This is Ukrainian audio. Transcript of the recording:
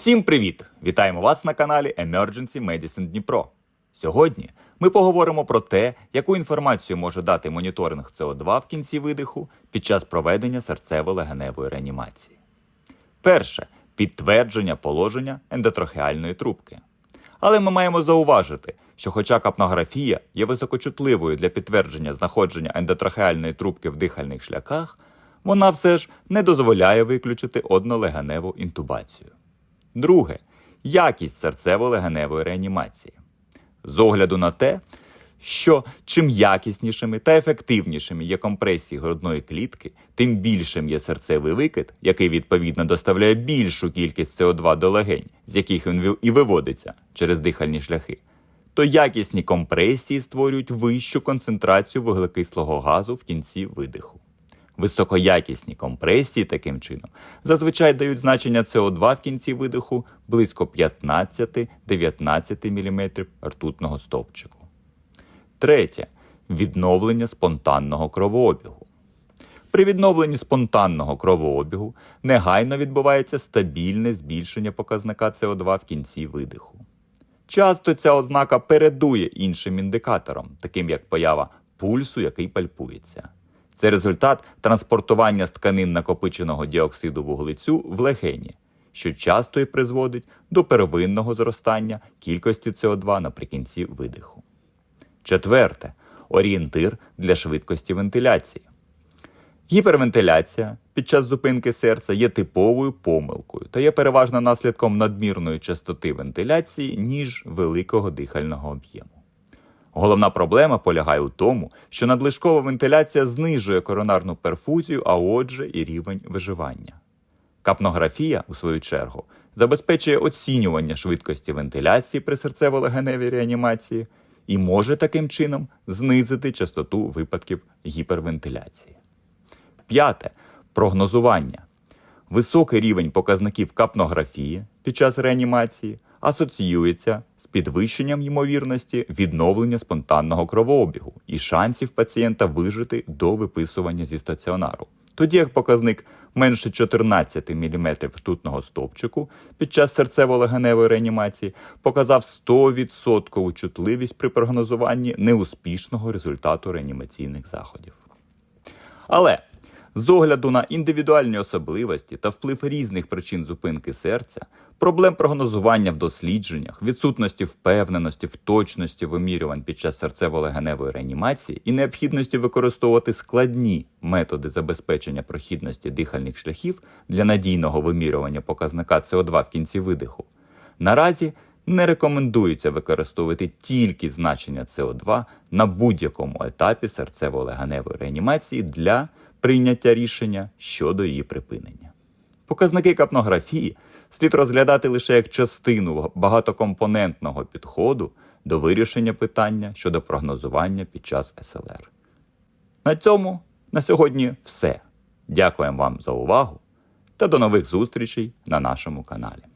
Всім привіт! Вітаємо вас на каналі Emergency Medicine Дніпро. Сьогодні ми поговоримо про те, яку інформацію може дати моніторинг СО2 в кінці видиху під час проведення серцево-легеневої реанімації. Перше підтвердження положення ендотрахеальної трубки. Але ми маємо зауважити, що хоча капнографія є високочутливою для підтвердження знаходження ендотрахеальної трубки в дихальних шляхах, вона все ж не дозволяє виключити однолегеневу інтубацію. Друге якість серцево-легеневої реанімації. З огляду на те, що чим якіснішими та ефективнішими є компресії грудної клітки, тим більшим є серцевий викид, який відповідно доставляє більшу кількість СО2 до легень, з яких він і виводиться через дихальні шляхи, то якісні компресії створюють вищу концентрацію вуглекислого газу в кінці видиху. Високоякісні компресії таким чином зазвичай дають значення СО2 в кінці видиху близько 15-19 мм ртутного стовпчику. Третє відновлення спонтанного кровообігу. При відновленні спонтанного кровообігу негайно відбувається стабільне збільшення показника СО2 в кінці видиху. Часто ця ознака передує іншим індикаторам, таким як поява пульсу, який пальпується. Це результат транспортування з тканин накопиченого діоксиду вуглецю в легені, що часто і призводить до первинного зростання кількості СО2 наприкінці видиху. Четверте орієнтир для швидкості вентиляції. Гіпервентиляція під час зупинки серця є типовою помилкою та є переважно наслідком надмірної частоти вентиляції, ніж великого дихального об'єму. Головна проблема полягає у тому, що надлишкова вентиляція знижує коронарну перфузію, а отже, і рівень виживання. Капнографія, у свою чергу, забезпечує оцінювання швидкості вентиляції при серцево-легеневій реанімації і може таким чином знизити частоту випадків гіпервентиляції. П'яте прогнозування. Високий рівень показників капнографії під час реанімації асоціюється з підвищенням ймовірності відновлення спонтанного кровообігу і шансів пацієнта вижити до виписування зі стаціонару. Тоді як показник менше 14 мм ртутного стовпчику під час серцево-легеневої реанімації показав 100% чутливість при прогнозуванні неуспішного результату реанімаційних заходів. Але з огляду на індивідуальні особливості та вплив різних причин зупинки серця, проблем прогнозування в дослідженнях, відсутності впевненості в точності вимірювань під час серцево-легеневої реанімації і необхідності використовувати складні методи забезпечення прохідності дихальних шляхів для надійного вимірювання показника СО2 в кінці видиху, наразі не рекомендується використовувати тільки значення СО2 на будь-якому етапі серцево-легеневої реанімації для прийняття рішення щодо її припинення. Показники капнографії слід розглядати лише як частину багатокомпонентного підходу до вирішення питання щодо прогнозування під час СЛР. На цьому на сьогодні все. Дякуємо вам за увагу та до нових зустрічей на нашому каналі.